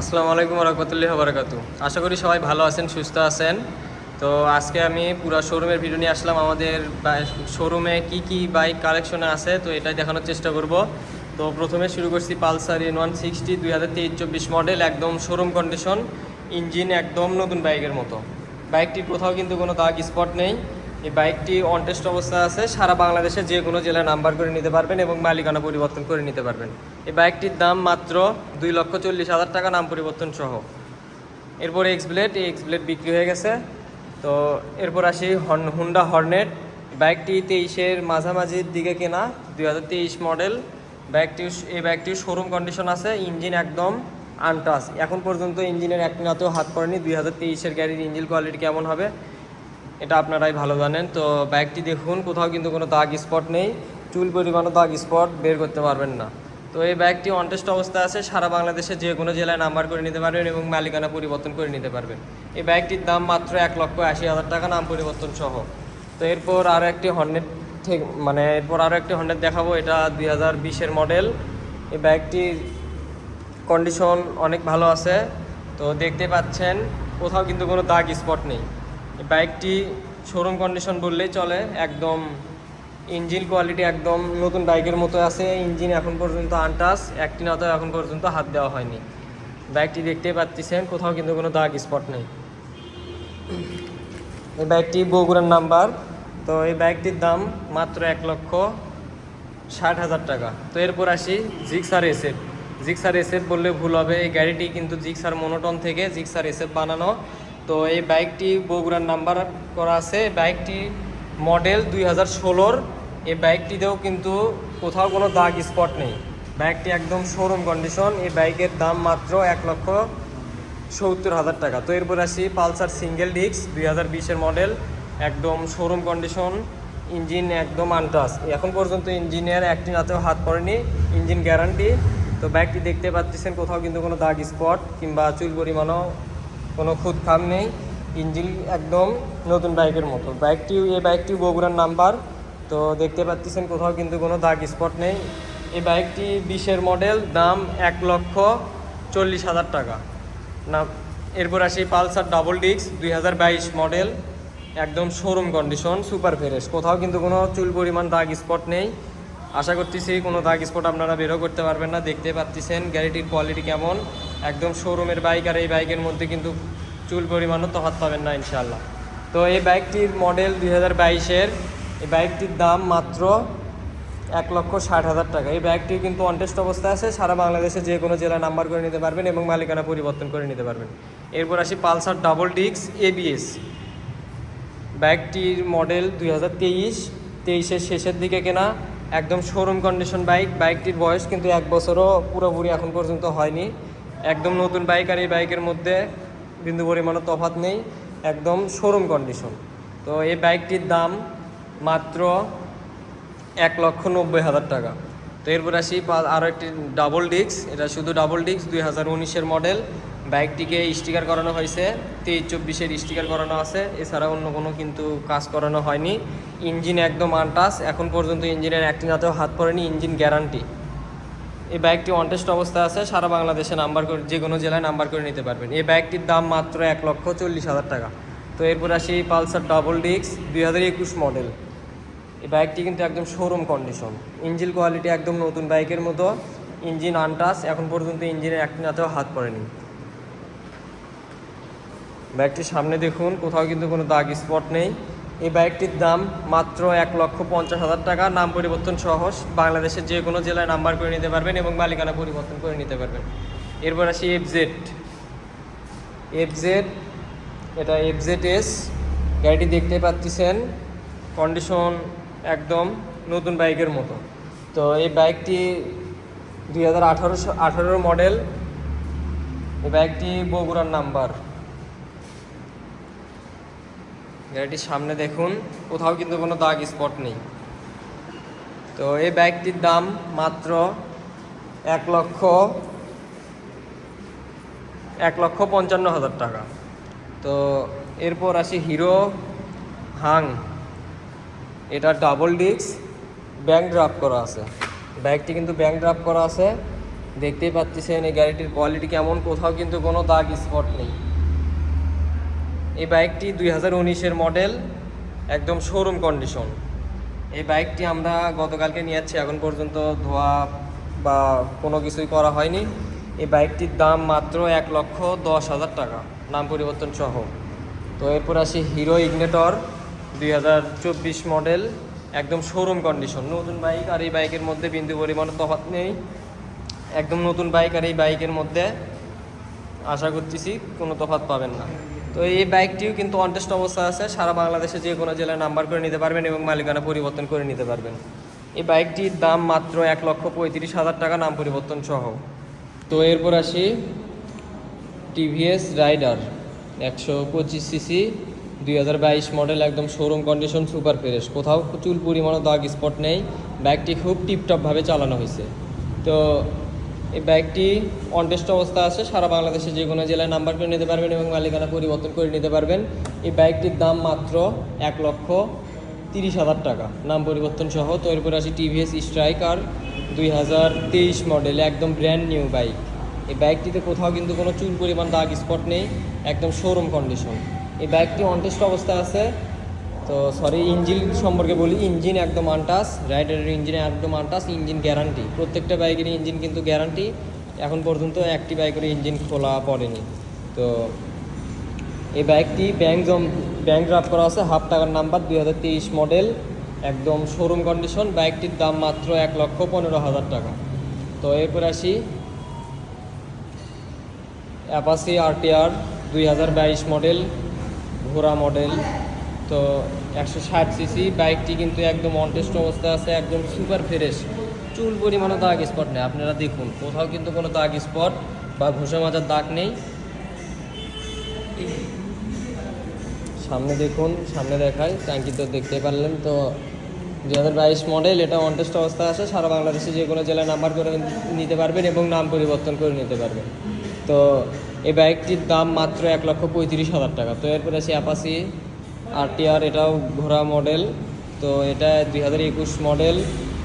আসসালামু আলাইকুম রহমতুল্লাহ বারাকাতু আশা করি সবাই ভালো আছেন, সুস্থ আছেন। তো আজকে আমি পুরো শোরুমের ভিডিও নিয়ে আসলাম। আমাদের শোরুমে কি কি বাইক কালেকশনে আছে, তো এটাই দেখানোর চেষ্টা করব। তো প্রথমে শুরু করছি পালসার এন ওয়ান সিক্সটি দুই হাজার তেইশ চব্বিশ মডেল একদম শোরুম কন্ডিশন ইঞ্জিন একদম নতুন বাইকের মতো। বাইকটির কোথাও কিন্তু কোনো দাগ স্পট নেই। এই বাইকটি অন অবস্থা আছে। সারা বাংলাদেশে যে কোনো জেলায় নাম্বার করে নিতে পারবেন এবং মালিকানা পরিবর্তন করে নিতে পারবেন। এই বাইকটির দাম মাত্র দুই লক্ষ চল্লিশ হাজার টাকা, নাম পরিবর্তন সহ। এরপর এক্স ব্লেড এই এক্স ব্লেড বিক্রি হয়ে গেছে। তো এরপর আসি হর্ন হুন্ডা হর্নেট বাইকটি তেইশের মাঝামাঝির দিকে কেনা, দুই হাজার তেইশ মডেল বাইকটি এই বাইকটির শোরুম কন্ডিশন আছে ইঞ্জিন একদম আনটাস এখন পর্যন্ত ইঞ্জিনের এক নাতেও হাত পড়েনি। দুই হাজার তেইশের গাড়ির ইঞ্জিন কোয়ালিটি কেমন হবে? এটা আপনারাই ভালো জানেন। তো বাইকটি দেখুন, কোথাও কিন্তু কোনো দাগ স্পট নেই। চুল পরিমাণও দাগ স্পট, বের করতে পারবেন না। তো এই ব্যাগটি অনটেস্ট অবস্থায় আছে, সারা বাংলাদেশে যে কোনো জেলায় নাম্বার করে নিতে পারবেন এবং মালিকানা পরিবর্তন করে নিতে পারবেন। এই ব্যাগটির দাম মাত্র এক লক্ষ আশি হাজার টাকা, নাম পরিবর্তন সহ। তো এরপর আরও একটি হর্নেট ঠিক মানে এরপর আরও একটি হর্নেট দেখাবো, এটা দুই হাজার বিশের মডেল। এই বাইকটির কন্ডিশন অনেক ভালো আছে। তো দেখতে পাচ্ছেন, কোথাও কিন্তু কোনো দাগ স্পট নেই। বাইকটি শোরুম কন্ডিশন বললেই চলে, একদম ইঞ্জিন কোয়ালিটি একদম নতুন বাইকের মতো আছে ইঞ্জিন এখন পর্যন্ত আনটাস একটি না তো এখন পর্যন্ত হাত দেওয়া হয়নি। বাইকটি দেখতে পাচ্ছেন, কোথাও কিন্তু কোনো দাগ স্পট নেই। এই বাইকটি বগুড়ার নাম্বার তো এই বাইকটির দাম মাত্র এক লক্ষ ষাট হাজার টাকা। তো এরপর আসি জিক্সার এসএফ জিক্সার এসএফ বললে ভুল হবে, এই গাড়িটি কিন্তু জিক্সার মনোটন থেকে জিক্সার এসএফ বানানো। তো এই বাইকটি বগুড়ার নাম্বার করা আছে। বাইকটি মডেল দুই হাজার ষোলোর। এই বাইকটিতেও কিন্তু কোথাও কোনো দাগ স্পট নেই। বাইকটি একদম শোরুম কন্ডিশন এই বাইকের দাম মাত্র এক লক্ষ সত্তর হাজার টাকা। তো এরপর আসি পালসার সিঙ্গেল ডিস্ক দুই হাজার বিশের মডেল। একদম শোরুম কন্ডিশন ইঞ্জিন একদম আনটাস এখন পর্যন্ত ইঞ্জিনের একটি নাতেও হাত পড়েনি। ইঞ্জিন গ্যারান্টি তো বাইকটি দেখতে পাচ্ছেন, কোথাও কিন্তু কোনো দাগ স্পট কিংবা চুল পরিমাণও কোনো খুদ খাম নেই ইঞ্জিন একদম নতুন বাইকের মতো। বাইকটি, এই বাইকটি বগুড়ার নাম্বার, তো দেখতে পাচ্ছেন কোথাও কিন্তু কোনো দাগ স্পট নেই। এই বাইকটি বিশের মডেল, দাম এক লক্ষ চল্লিশ হাজার টাকা। না, এরপর আসি পালসার ডাবল ডিস্ক, দুই মডেল, একদম শোরুম কন্ডিশন, সুপার ফ্রেশ। কোথাও কিন্তু কোনো চুল পরিমাণ দাগ স্পট নেই। আশা করতেছি কোনো দাগ স্পট আপনারা বেরো করতে পারবেন না। দেখতে পাচ্ছেন গাড়িটির কোয়ালিটি কেমন। একদম শোরুমের বাইক আর এই বাইকের মধ্যে কিন্তু চুল পরিমাণও তফাৎ পাবেন না ইনশাল্লাহ তো এই বাইকটির মডেল দুই হাজার বাইশের, এই বাইকটির দাম মাত্র এক লক্ষ ষাট হাজার টাকা। এই বাইকটি কিন্তু অনটেস্ট অবস্থায় আছে, সারা বাংলাদেশে যে কোনো জেলায় নাম্বার করে নিতে পারবেন এবং মালিকানা পরিবর্তন করে নিতে পারবেন। এরপর আসি পালসার ডাবল ডিস্ক এবিএস বাইকটির মডেল দুই হাজার তেইশ, তেইশের শেষের দিকে কেনা, একদম শোরুম কন্ডিশন বাইক বাইকটির বয়স কিন্তু এক বছরও পুরোপুরি এখন পর্যন্ত হয়নি। একদম নতুন বাইক আর এই বাইকের মধ্যে বিন্দু পরিমাণও তফাত নেই, একদম শোরুম কন্ডিশন তো এই বাইকটির দাম মাত্র এক লক্ষ নব্বই হাজার টাকা। তো এরপর আসি আরও একটি ডাবল ডিস্ক এটা শুধু ডাবল ডিস্ক দুই হাজার উনিশের মডেল বাইকটিকে স্টিকার করানো হয়েছে, তেইশ চব্বিশের স্টিকার করানো আছে। এছাড়া অন্য কোনো কিন্তু কাজ করানো হয়নি। ইঞ্জিন একদম আনটাস এখন পর্যন্ত ইঞ্জিনের একটি নাতেও হাত পড়েনি, ইঞ্জিন গ্যারান্টি এই বাইকটি অনটেস্ট অবস্থায় আছে, সারা বাংলাদেশে নাম্বার করে, যে কোনো জেলায় নাম্বার করে নিতে পারবেন। এই বাইকটির দাম মাত্র এক লক্ষ চল্লিশ হাজার টাকা। তো এরপর আসি পালসার ডাবল ডিক্স দুই হাজার একুশ মডেল এই বাইকটি কিন্তু একদম শোরুম কন্ডিশন ইঞ্জিন কোয়ালিটি একদম নতুন বাইকের মতো। ইঞ্জিন আনটাস এখন পর্যন্ত ইঞ্জিনের একটি নাতেও হাত পড়েনি। বাইকটির সামনে দেখুন, কোথাও কিন্তু কোনো দাগ স্পট নেই। এই বাইকটির দাম মাত্র এক লক্ষ পঞ্চাশ হাজার টাকা। নাম পরিবর্তন সহ বাংলাদেশের যে কোনো জেলায় নাম্বার করে নিতে পারবেন এবং মালিকানা পরিবর্তন করে নিতে পারবেন। এরপর আসি এফজেড এফজেড এটা এফজেড এস গাড়িটি দেখতে পাচ্ছেন কন্ডিশন একদম নতুন বাইকের মতো। তো এই বাইকটি দুই হাজার আঠারোর মডেল এই বাইকটি বগুড়ার নাম্বার গাড়িটির সামনে দেখুন, কোথাও কিন্তু কোনো দাগ স্পট নেই। তো এই বাইকটির দাম মাত্র এক লক্ষ এক লক্ষ পঞ্চান্ন হাজার টাকা। তো এরপর আসি হিরো হাং। এটা ডাবল ডিস্ক ব্যাংক ড্রাফট করা আছে। বাইকটি কিন্তু ব্যাংক ড্রাফট করা আছে। দেখতেই পাচ্ছেন এই গাড়িটির কোয়ালিটি কেমন, কোথাও কিন্তু কোনো দাগ স্পট নেই। এই বাইকটি দুই হাজার উনিশের মডেল একদম শোরুম কন্ডিশন এই বাইকটি আমরা গতকালকে নিয়ে যাচ্ছি এখন পর্যন্ত ধোয়া বা কোনো কিছুই করা হয়নি। এই বাইকটির দাম মাত্র এক লক্ষ দশ হাজার টাকা, নাম পরিবর্তন সহ। তো এরপর আসি হিরো ইগনেটর দুই হাজার চব্বিশ মডেল একদম শোরুম কন্ডিশন নতুন বাইক আর এই বাইকের মধ্যে বিন্দু পরিমাণ তফাৎ নেই। একদম নতুন বাইক আর এই বাইকের মধ্যে আশা করতেছি কোনো তফাৎ পাবেন না। তো এই বাইকটিও কিন্তু অনটেস্ট অবস্থা আছে। সারা বাংলাদেশে যে কোনো জেলায় নাম্বার করে নিতে পারবেন এবং মালিকানা পরিবর্তন করে নিতে পারবেন। এই বাইকটির দাম মাত্র এক লক্ষ পঁয়ত্রিশ হাজার টাকা নাম পরিবর্তন সহ। তো এরপর আসি টিভিএস রাইডার একশো পঁচিশ সিসি, দুই হাজার বাইশ মডেল, একদম শোরুম কন্ডিশন সুপার ফ্রেশ কোথাও চুল পরিমাণও দাগ স্পট নেই। বাইকটি খুব টিপটপভাবে চালানো হয়েছে। তো এই বাইকটি অনটেস্ট অবস্থা আছে, সারা বাংলাদেশে যে কোনো জেলায় নাম্বার করে নিতে পারবেন এবং মালিকানা পরিবর্তন করে নিতে পারবেন। এই বাইকটির দাম মাত্র এক লক্ষ তিরিশ হাজার টাকা। নাম পরিবর্তন সহ তো এরপর আসি টিভিএস স্ট্রাইকার দুই হাজার তেইশ মডেল একদম ব্র্যান্ড নিউ বাইক এই বাইকটিতে কোথাও কিন্তু কোনো চুল পরিমাণ দাগ স্পট নেই, একদম শোরুম কন্ডিশন এই বাইকটি অনটেস্ট অবস্থায় আছে তো সরি ইঞ্জিন সম্পর্কে বলি ইঞ্জিন একদম আনটাস রাইডারের ইঞ্জিন একদম আনটাস ইঞ্জিন গ্যারান্টি প্রত্যেকটা বাইকের ইঞ্জিন কিন্তু গ্যারান্টি এখন পর্যন্ত একটি বাইকের ইঞ্জিন খোলা পড়েনি। তো এই বাইকটি ব্যাংক জম ব্যাংক ড্রাফ করা আছে, হাফ টাকার নাম্বার দুই হাজার তেইশ মডেল একদম শোরুম কন্ডিশন বাইকটির দাম মাত্র এক লক্ষ পনেরো হাজার টাকা। তো এরপর আসি অ্যাপাসি আরটিআর দুই হাজার বাইশ মডেল ঘোড়া মডেল তো একশো ষাট সিসি বাইকটি কিন্তু একদম অনটেস্ট অবস্থায় আছে, একদম সুপার ফ্রেশ চুল পরিমাণও দাগ স্পট নেই, আপনারা দেখুন, কোথাও কিন্তু কোনো দাগ স্পট বা ঘষা মাজার দাগ নেই। সামনে দেখুন, সামনে দেখায় ট্যাঙ্কি তো দেখতে পারলেন, তো দু হাজার বাইশ মডেল এটা অনটেস্ট অবস্থা আছে, সারা বাংলাদেশে যে কোনো জেলায় নাম্বার করে নিতে পারবেন এবং নাম পরিবর্তন করে নিতে পারবেন। তো এই বাইকটির দাম মাত্র এক লক্ষ পঁয়ত্রিশ হাজার টাকা, তো এরপরে আছে অ্যাপাসি আরটিআর এটাও ঘোড়া মডেল। তো এটা দুই হাজার একুশ মডেল,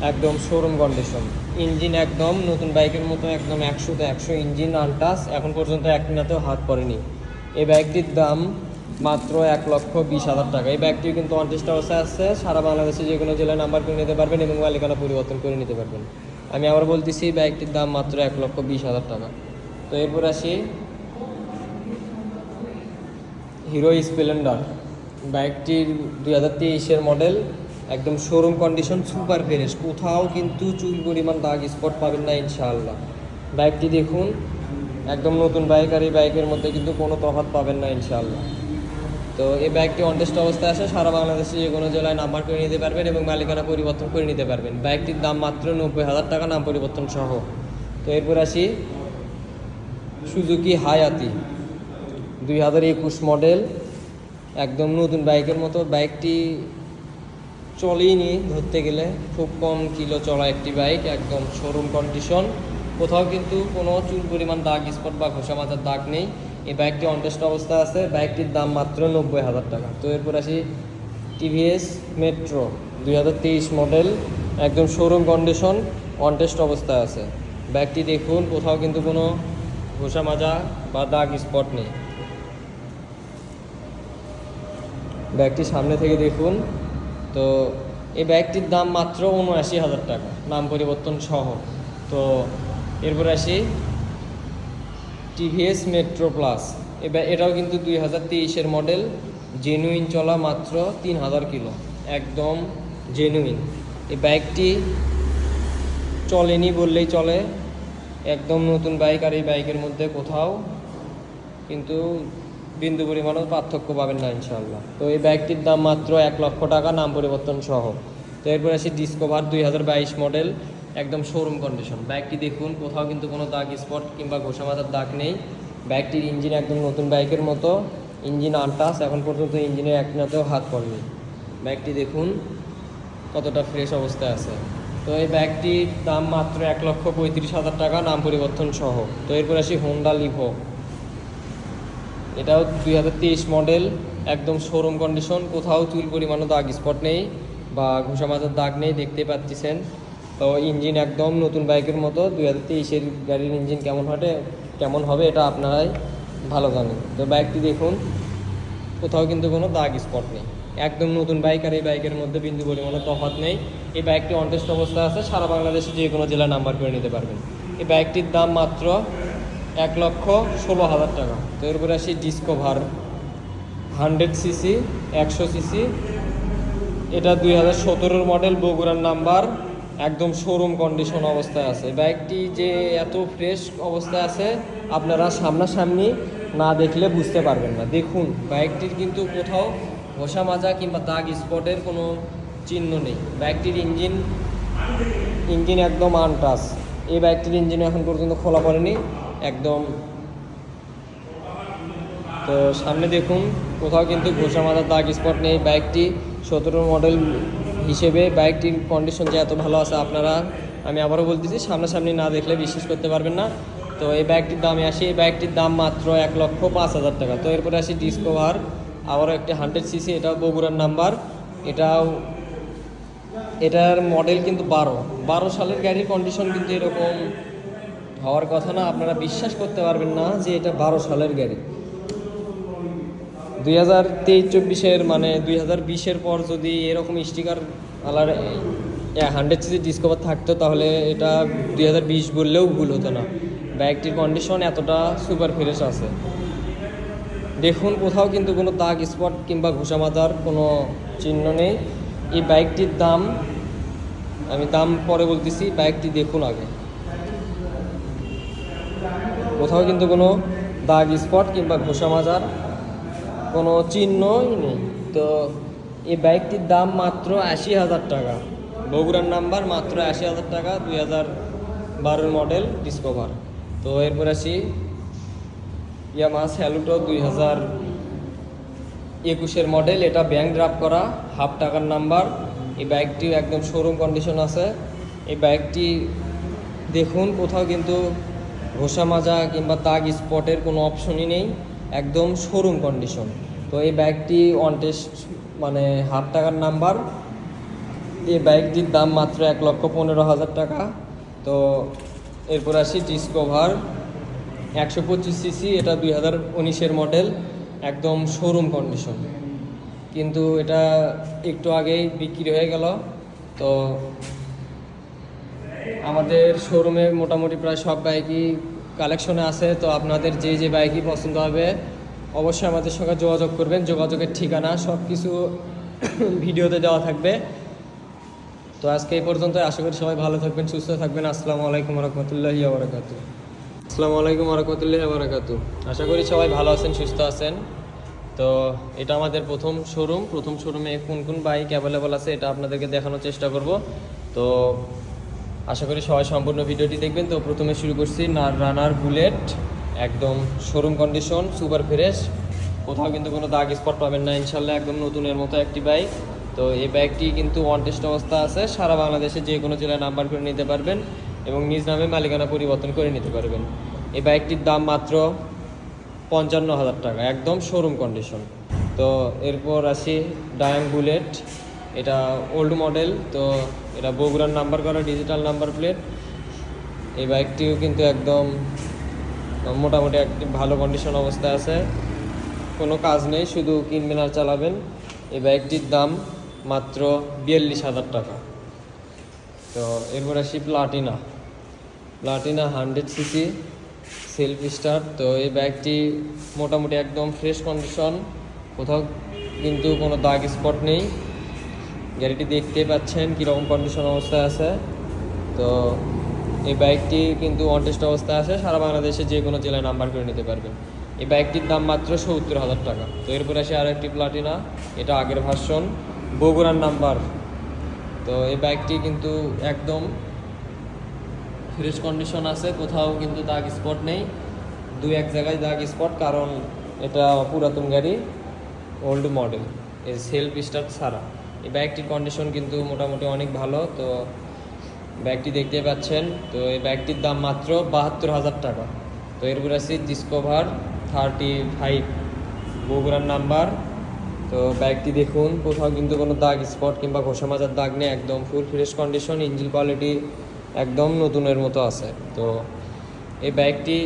একদম শোরুম কন্ডিশন ইঞ্জিন একদম নতুন বাইকের মতো, একদম একশোতে একশো ইঞ্জিন আনটাস এখন পর্যন্ত এক মিনাতেও হাত পড়েনি। এই বাইকটির দাম মাত্র এক লক্ষ বিশ হাজার টাকা। এই ব্যাগটিও কিন্তু অনটেস্ট অবস্থায় আছে। সারা বাংলাদেশে যে কোনো জেলায় নাম্বার করে নিতে পারবেন এবং মালিকানা পরিবর্তন করে নিতে পারবেন। আমি আবার বলতেছি ব্যাগটির দাম মাত্র এক লক্ষ বিশ হাজার টাকা। তো এরপর আসি, হিরো স্প্লেন্ডার। বাইকটির দুই হাজার তেইশের মডেল একদম শোরুম কন্ডিশন সুপার ফ্রেশ কোথাও কিন্তু চুল পরিমাণ দাগ স্পট পাবেন না, ইনশাআল্লাহ। বাইকটি দেখুন, একদম নতুন বাইক আর এই বাইকের মধ্যে কিন্তু কোনো তফাৎ পাবেন না, ইনশাআল্লাহ। তো এই বাইকটি অনটেস্ট অবস্থায় আছে সারা বাংলাদেশে যে কোনো জেলায় নাম্বার করে নিতে পারবেন এবং মালিকানা পরিবর্তন করে নিতে পারবেন। বাইকটির দাম মাত্র নব্বই হাজার টাকা, নাম পরিবর্তন সহ। তো এরপর আসি সুজুকি হায়াতি দুই হাজার একুশ মডেল একদম নতুন বাইকের মতো। বাইকটি চলেই নি ধরতে গেলে। খুব কম কিলো চলা একটি বাইক, একদম শোরুম কন্ডিশন কোথাও কিন্তু কোনো চুল পরিমাণ দাগ স্পট বা ঘোষা মাথার দাগ নেই। এই বাইকটি অনটেস্ট অবস্থা আছে। বাইকটির দাম মাত্র নব্বই হাজার টাকা। তো এরপর আসি টিভিএস মেট্রো দুই হাজার তেইশ মডেল একদম শোরুম কন্ডিশন অনটেস্ট অবস্থায় আছে। বাইকটি দেখুন, কোথাও কিন্তু কোনো ঘোষা মাজা বা দাগ স্পট নেই। ব্যাগটি সামনে থেকে দেখুন। তো এই ব্যাগটির দাম মাত্র উনআশি হাজার টাকা, নাম পরিবর্তন সহ। তো এরপর আসি, টিভিএস মেট্রো প্লাস। এটাও কিন্তু দুই হাজার তেইশের মডেল জেনুইন চলা মাত্র তিন হাজার কিলো, একদম জেনুইন এই বাইকটি চলেনি বললেই চলে, একদম নতুন বাইক আর এই বাইকের মধ্যে কোথাও। কিন্তু বিন্দু পরিমাণও পার্থক্য পাবেন না ইনশাল্লাহ তো এই ব্যাগটির দাম মাত্র এক লক্ষ টাকা, নাম পরিবর্তন সহ। তো এরপর আসি ডিসকভার দুই মডেল একদম শোরুম কন্ডিশন ব্যাগটি দেখুন, কোথাও কিন্তু কোনো দাগ স্পট কিংবা ঘোষা মাথার দাগ নেই। ব্যাগটির ইঞ্জিন একদম নতুন বাইকের মতো। ইঞ্জিন আনটাস, এখন পর্যন্ত ইঞ্জিনের এক মিনাতেও হাত পড়েনি। ব্যাগটি দেখুন, কতটা ফ্রেশ অবস্থায় আছে। তো এই ব্যাগটির দাম মাত্র এক লক্ষ পঁয়ত্রিশ হাজার টাকা, নাম পরিবর্তন সহ। তো এরপর আসি হোন্ডা লিভো এটাও দুই হাজার তেইশ মডেল, একদম শোরুম কন্ডিশন কোথাও চুল পরিমাণও দাগ স্পট নেই বা ঘুষা মাজার দাগ নেই দেখতে পাচ্ছেন। তো ইঞ্জিন একদম নতুন বাইকের মতো, দুই হাজার তেইশের গাড়ির ইঞ্জিন কেমন হবে কেমন হবে এটা আপনারাই ভালো জানেন। তো বাইকটি দেখুন, কোথাও কিন্তু কোনো দাগ স্পট নেই। একদম নতুন বাইক আর এই বাইকের মধ্যে বিন্দু পরিমাণে তফাৎ নেই। এই বাইকটি অনটেস্ট অবস্থায় আছে, সারা বাংলাদেশে যে কোনো জেলায় নাম্বার করে নিতে পারবেন। এই বাইকটির দাম মাত্র এক লক্ষ ষোলো হাজার টাকা। তো এরপরে আসি ডিসকভার হান্ড্রেড সিসি একশো সিসি এটা দুই হাজার সতেরোর মডেল বগুড়ার নাম্বার একদম শোরুম কন্ডিশন অবস্থায় আছে। বাইকটি যে এত ফ্রেশ অবস্থায় আছে, আপনারা সামনাসামনি না দেখলে বুঝতে পারবেন না। দেখুন, বাইকটির কিন্তু কোথাও ঘষা মাজা কিংবা দাগ স্পটের কোনো চিহ্ন নেই। বাইকটির ইঞ্জিন ইঞ্জিন একদম আনটাস এই বাইকটির ইঞ্জিন এখন পর্যন্ত খোলা পড়েনি একদম। তো সামনে দেখুন, কোথাও কিন্তু ঘোষা মাথার দাগ স্পট নেই। বাইকটি সতেরো মডেল হিসেবে বাইকটির কন্ডিশন যে এত ভালো আছে আপনারা, আমি আবারও বলতেছি, সামনাসামনি না দেখলে বিশ্বাস করতে পারবেন না। তো এই বাইকটির দামে আসি, এই বাইকটির দাম মাত্র এক লক্ষ পাঁচ হাজার টাকা। তো এরপরে আসি ডিসকোভার আবারও একটি হান্ড্রেড সিসি এটাও বগুড়ার নাম্বার এটাও, এটার মডেল কিন্তু বারো। বারো সালের গাড়ির কন্ডিশন কিন্তু এরকম হওয়ার কথা না, আপনারা বিশ্বাস করতে পারবেন না যে এটা বারো সালের গাড়ি। দুই হাজার তেইশ চব্বিশের মানে দুই হাজার বিশের পর যদি এরকম স্টিকার আলার হান্ড্রেড সিসি ডিসকভার থাকতো, তাহলে এটা দুই হাজার বিশ বললেও ভুল হতো না। বাইকটির কন্ডিশন এতটা সুপার ফ্রেশ আছে। দেখুন, কোথাও কিন্তু কোনো দাগ স্পট কিংবা ঘুষা মাথার কোনো চিহ্ন নেই। এই বাইকটির দাম, আমি দাম পরে বলতেছি, বাইকটি দেখুন আগে। কোথাও কিন্তু কোনো দাগ স্পট কিংবা ঘোষা মাজার কোনো চিহ্নই নেই। তো এই বাইকটির দাম মাত্র আশি হাজার টাকা। বগুড়ার নাম্বার মাত্র আশি হাজার টাকা, দুই হাজার বারোর মডেল ডিসকভার। তো এরপর আসি ইয়ামা স্যালুটো দুই হাজার একুশের মডেল। এটা ব্যাংক ড্রাফট করা, হাফ টাকার নাম্বার। এই বাইকটি একদম শোরুম কন্ডিশন আছে। এই বাইকটি দেখুন, কোথাও কিন্তু ঘষা মাজা কিংবা দাগ স্পটের কোনো অপশনই নেই, একদম শোরুম কন্ডিশন তো এই বাইকটি অন টেস্ট মানে হাফ টাকার নাম্বার এই বাইকটির দাম মাত্র এক লক্ষ পনেরো হাজার টাকা। তো এরপর আসি ডিসকভার একশো পঁচিশ সিসি এটা দুই হাজার উনিশের মডেল একদম শোরুম কন্ডিশন কিন্তু এটা একটু আগেই বিক্রি হয়ে গেল। তো আমাদের শোরুমে মোটামুটি প্রায় সব বাইকই কালেকশনে আছে, তো আপনাদের যে যে বাইকই পছন্দ হবে, অবশ্যই আমাদের সঙ্গে যোগাযোগ করবেন। যোগাযোগের ঠিকানা সব কিছু ভিডিওতে দেওয়া থাকবে। তো আজকে এই পর্যন্ত আশা করি সবাই ভালো থাকবেন, সুস্থ থাকবেন। আসসালামু আলাইকুম রহমতুল্লাহি আবরাকাতু আসসালামু আলাইকুম রহমতুল্লাহি আবরাকাতু আশা করি সবাই ভালো আছেন, সুস্থ আছেন। তো এটা আমাদের প্রথম শোরুম প্রথম শোরুমে কোন কোন বাইক অ্যাভেলেবল আছে, এটা আপনাদেরকে দেখানোর চেষ্টা করব। তো আশা করি সবাই সম্পূর্ণ ভিডিওটি দেখবেন। তো প্রথমে শুরু করছি না রানার বুলেট। একদম শোরুম কন্ডিশন সুপার ফ্রেশ কোথাও কিন্তু কোনো দাগ স্পট পাবেন না। ইনশাল্লাহ একদম নতুনের মতো একটি বাইক তো এই বাইকটি কিন্তু ওয়ান টেস্ট অবস্থা আছে। সারা বাংলাদেশে যে কোনো জেলায় নাম্বার করে নিতে পারবেন এবং নিজ নামে মালিকানা পরিবর্তন করে নিতে পারবেন। এই বাইকটির দাম মাত্র পঞ্চান্ন হাজার টাকা। একদম শোরুম কন্ডিশন তো এরপর আসি ডায়াং বুলেট এটা ওল্ড মডেল তো এটা বগুড়ার নাম্বার করা ডিজিটাল নাম্বার প্লেট এই বাইকটিও কিন্তু একদম, মোটামুটি একটি ভালো কন্ডিশন অবস্থায় আছে। কোনো কাজ নেই, শুধু কিনবেন আর চালাবেন। এই বাইকটির দাম মাত্র বিয়াল্লিশ হাজার টাকা। তো এরপর আসি Platina Platina hundred CC self start তো এই বাইকটি মোটামুটি একদম ফ্রেশ কন্ডিশন কোথাও কিন্তু কোনো দাগ স্পট নেই। গাড়িটি দেখতে পাচ্ছেন কীরকম কন্ডিশন অবস্থায় আছে। তো এই বাইকটি কিন্তু অনটেস্ট অবস্থায় আছে, সারা বাংলাদেশে যে কোনো জেলায় নাম্বার করে নিতে পারবেন। এই বাইকটির দাম মাত্র সত্তর হাজার টাকা। তো এরপরে আসে আর একটি প্লাটিনা এটা আগের ভার্সন বগুড়ার নাম্বার তো এই বাইকটি কিন্তু একদম ফ্রেশ কন্ডিশন আছে, কোথাও কিন্তু দাগ স্পট নেই। দু এক জায়গায় দাগ স্পট কারণ এটা পুরাতন গাড়ি ওল্ড মডেল এই সেলফ স্টার্ট ছাড়া। এই বাইকটির কন্ডিশন কিন্তু মোটামুটি অনেক ভালো, তো ব্যাগটি দেখতে পাচ্ছেন, তো এই ব্যাগটির দাম মাত্র বাহাত্তর হাজার টাকা। তো এরপর আছে ডিসকভার থার্টি ফাইভ বগুড়ার নাম্বার তো ব্যাগটি দেখুন, কোথাও কিন্তু কোনো দাগ স্পট কিংবা ঘষা মাজার দাগ নেই, একদম full fresh condition engine quality একদম নতুনের মতো আছে। তো এই ব্যাগটি,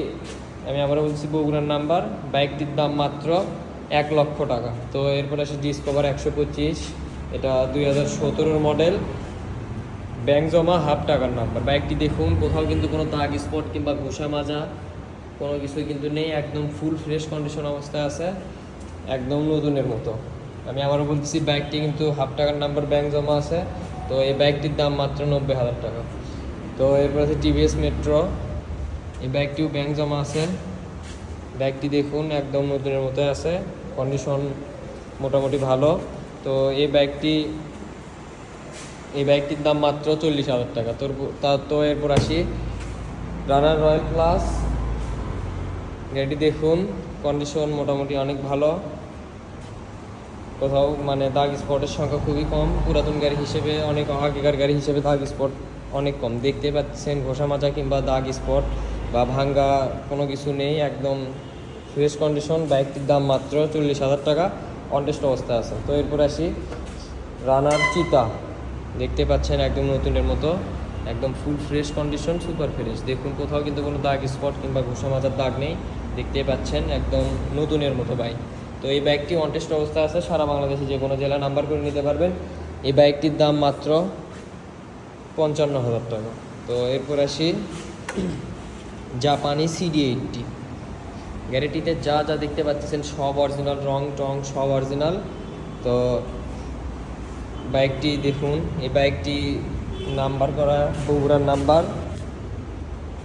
আমি আবার বলছি বগুড়ার নাম্বার বাইকটির দাম মাত্র এক লক্ষ টাকা। তো এরপর আসে ডিসকভার একশো পঁচিশ। এটা দুই হাজার সতেরোর মডেল ব্যাংক জমা হাফ টাকার নাম্বার বাইকটি দেখুন, কোথাও কিন্তু কোনো দাগ স্পট কিংবা ঘোষা মাজা, কোনো কিছুই কিন্তু নেই, একদম ফুল ফ্রেশ কন্ডিশন অবস্থায় আছে, একদম নতুনের মতো। আমি আবারও বলতেছি বাইকটি কিন্তু হাফ টাকার নাম্বার ব্যাংক জমা আছে, তো এই বাইকটির দাম মাত্র নব্বই হাজার টাকা। তো এরপর আছে টিভিএস মেট্রো এই বাইকটিও ব্যাংক জমা আছে। বাইকটি দেখুন, একদম নতুনের মতো আছে কন্ডিশন মোটামুটি ভালো। তো এই বাইকটি এই বাইকটির দাম মাত্র চল্লিশ হাজার টাকা। তোর তা, তো এরপর আসি। রানার রয়্যাল প্লাস গাড়িটি দেখুন কন্ডিশন মোটামুটি অনেক ভালো। কোথাও মানে দাগ স্পটের সংখ্যা খুবই কম। পুরাতন গাড়ি হিসেবে অনেক আগেকার গাড়ি হিসেবে দাগ স্পট অনেক কম। দেখতে পাচ্ছেন ঘোষা মাজা কিংবা দাগ স্পট বা ভাঙ্গা কোনো কিছু নেই, একদম ফ্রেশ কন্ডিশন বাইকটির দাম মাত্র চল্লিশ হাজার টাকা। কন্টেস্ট অবস্থায় আছে। তো এরপর আসি, রানার চিতা। দেখতে পাচ্ছেন একদম নতুনের মতো, একদম full fresh condition super fresh দেখুন, কোথাও কিন্তু কোনো দাগ স্পট কিংবা ঘুষা মাজার দাগ নেই। দেখতে পাচ্ছেন একদম নতুনের মতো বাইক তো এই বাইকটি অনটেস্ট অবস্থায় আছে, সারা বাংলাদেশে যে কোনো জেলা নাম্বার করে নিতে পারবেন। এই বাইকটির দাম মাত্র পঞ্চান্ন হাজার টাকা। তো এরপর আসি, জাপানি সিডি এইটটি গাড়িটিতে যা যা দেখতে পাচ্ছেন সব অরিজিনাল, রং টং সব অরিজিনাল। তো বাইকটি দেখুন, এই বাইকটি নাম্বার করা, বগুড়ার নাম্বার।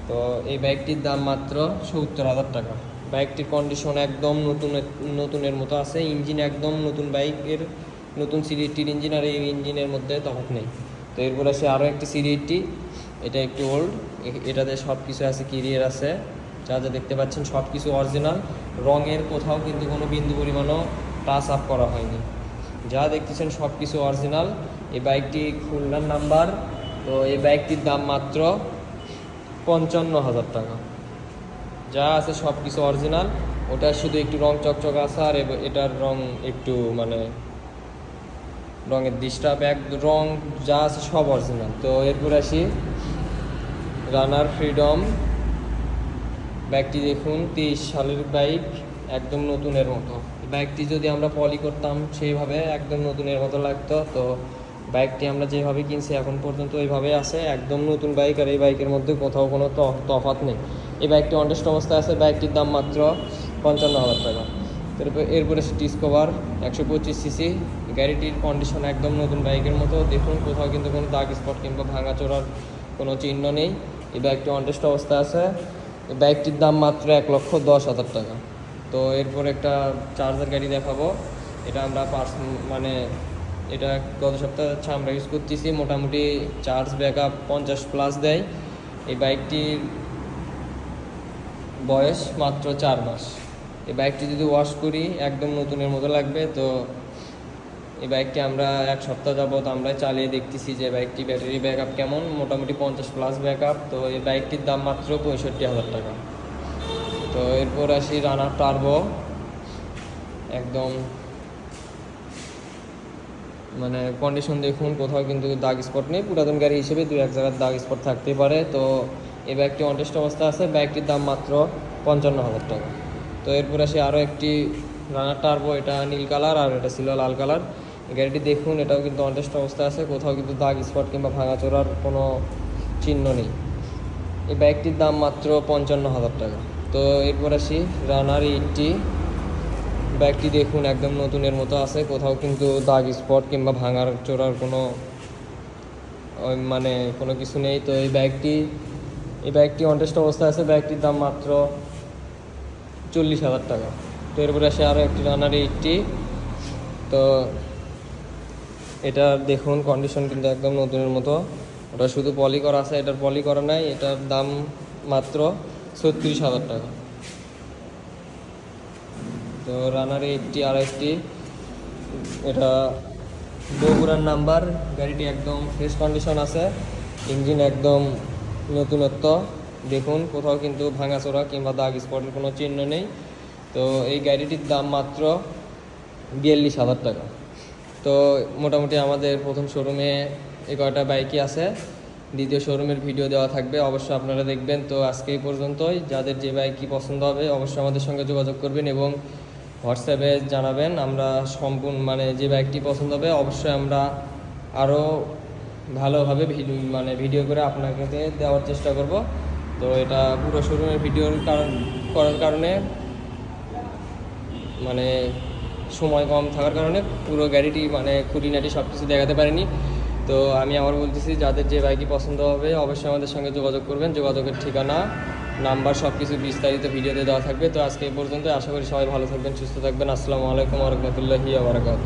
তো এই বাইকটির দাম মাত্র সত্তর হাজার টাকা। বাইকটির কন্ডিশন একদম নতুন, নতুনের মতো আছে। ইঞ্জিন একদম নতুন বাইকের নতুন সিরিজটির ইঞ্জিন আর এই ইঞ্জিনের মধ্যে তফাৎ নেই। তো এরপর আছে আরও একটি সিরিজটি। এটা একটু ওল্ড এটাতে সব কিছু আছে কেরিয়ার আছে। যা যা দেখতে পাচ্ছেন সব কিছু অরিজিনাল রঙের কোথাও কিন্তু কোনো বিন্দু পরিমাণও টাচ আপ করা হয়নি। যা দেখতেছেন সব কিছু অরিজিনাল এই বাইকটি খুলনার নাম্বার তো এই বাইকটির দাম মাত্র পঞ্চান্ন হাজার টাকা। যা আছে সব কিছু অরিজিনাল ওটা শুধু একটু রং চকচক আছে আর এটার রং একটু মানে রঙের ডিস্টার্ব এক রং যা আছে সব অরিজিনাল তো এরপর আসি রানার ফ্রিডম বাইকটি দেখুন, তেইশ সালের বাইক একদম নতুনের মতো। বাইকটি যদি আমরা পলি করতাম, সেইভাবে একদম নতুনের মতো লাগতো। তো বাইকটি আমরা যেভাবে কিনছি, এখন পর্যন্ত ওইভাবে আছে। একদম নতুন বাইক আর এই বাইকের মধ্যে কোথাও কোনো ত- তফাৎ নেই। এই বাইকটি অনটেস্ট অবস্থায় আছে বাইকটির দাম মাত্র পঞ্চান্ন হাজার টাকা। তারপর এরপরে ডিসকভার একশো পঁচিশ সিসি গাড়িটির কন্ডিশন একদম নতুন বাইকের মতো। দেখুন, কোথাও কিন্তু কোনো দাগ স্পট কিংবা ভাঙা চোরার কোনো চিহ্ন নেই। এই বাইকটি অনটেস্ট অবস্থায় আছে। বাইকটির দাম মাত্র এক লক্ষ দশ হাজার টাকা। তো এরপর একটা চার্জার গাড়ি দেখাবো। এটা আমরা পার্স মানে এটা গত সপ্তাহে হচ্ছে আমরা ইউজ করতেছি। মোটামুটি চার্জ ব্যাক আপ পঞ্চাশ প্লাস দেয়। এই বাইকটির বয়স মাত্র চার মাস। এই বাইকটি যদি ওয়াশ করি, একদম নতুনের মতো লাগবে। তো এই বাইকটি আমরা এক সপ্তাহ যাবত আমরা চালিয়ে দেখতেছি যে বাইকটি ব্যাটারি ব্যাকআপ কেমন, মোটামুটি পঞ্চাশ প্লাস ব্যাকআপ। তো এই বাইকটির দাম মাত্র পঁয়ষট্টি হাজার টাকা। তো এরপর আসি রানার টার্বো। একদম মানে কন্ডিশন দেখুন, কোথাও কিন্তু দাগ স্পট নেই। পুরাতন গাড়ি হিসেবে দু এক জায়গার দাগ স্পট থাকতেই পারে। তো এই বাইকটি অনটেস্ট অবস্থা আছে। বাইকটির দাম মাত্র পঞ্চান্ন হাজার টাকা। তো এরপর আসি আরও একটি রানার টার্বো। এটা নীল কালার আর এটা ছিল লাল কালার। গাড়িটি দেখুন, এটাও কিন্তু অনটেস্ট অবস্থা আছে, কোথাও কিন্তু দাগ, স্পট কিংবা ভাঙাচোরার কোনো চিহ্ন নেই। এই বাইকটির দাম মাত্র পঞ্চান্ন হাজার টাকা। তো এরপর আসি, রানার এইটটি। ব্যাগটি দেখুন, একদম নতুনের মতো আছে, কোথাও কিন্তু দাগ, স্পট কিংবা ভাঙার চোরার কোনো মানে কোনো কিছু নেই। তো এই ব্যাগটি এই ব্যাগটি অনটেস্ট অবস্থায় আছে ব্যাগটির দাম মাত্র চল্লিশ হাজার টাকা। তো এরপরে আসে আরও একটি রানার এইটটি। তো এটা দেখুন কন্ডিশন কিন্তু একদম নতুনের মতো। ওটা শুধু পলি করা আছে, এটার পলি করা নাই, এটার দাম মাত্র ছত্রিশ হাজার টাকা। তো রানারে একটি আর একটি। এটা বগুড়ার নাম্বার, গাড়িটি একদম ফ্রেশ কন্ডিশন আছে ইঞ্জিন একদম নতুনত্ব। দেখুন, কোথাও কিন্তু ভাঙাচোরা কিংবা দাগ স্পটের কোনো চিহ্ন নেই। তো এই গাড়িটির দাম মাত্র বিয়াল্লিশ হাজার টাকা। তো মোটামুটি আমাদের প্রথম শোরুমে এই কয়টা বাইকই আছে। দ্বিতীয় শোরুমের ভিডিও দেওয়া থাকবে, অবশ্যই আপনারা দেখবেন। তো আজকে এই পর্যন্তই। যাদের যে বাইকই পছন্দ হবে, অবশ্যই আমাদের সঙ্গে যোগাযোগ করবেন এবং হোয়াটসঅ্যাপে জানাবেন। আমরা সম্পূর্ণ মানে যে বাইকটি পছন্দ হবে, অবশ্যই আমরা আরও ভালোভাবে ভিডিও মানে ভিডিও করে আপনাকে দেওয়ার চেষ্টা করব। তো এটা পুরো শোরুমের ভিডিওর কারণ, করার কারণে মানে সময় কম থাকার কারণে পুরো গাড়িটি মানে খুঁটিনাটি সব কিছু দেখাতে পারিনি। তো আমি আবার বলতেছি, যাদের যে বাইকই পছন্দ হবে, অবশ্যই আমাদের সঙ্গে যোগাযোগ করবেন। যোগাযোগের ঠিকানা, নাম্বার সব কিছু বিস্তারিত ভিডিওতে দেওয়া থাকবে। তো আজকে এই পর্যন্ত আশা করি সবাই ভালো থাকবেন, সুস্থ থাকবেন। আসসালামু আলাইকুম রহমতুল্লাহি আবরাকাত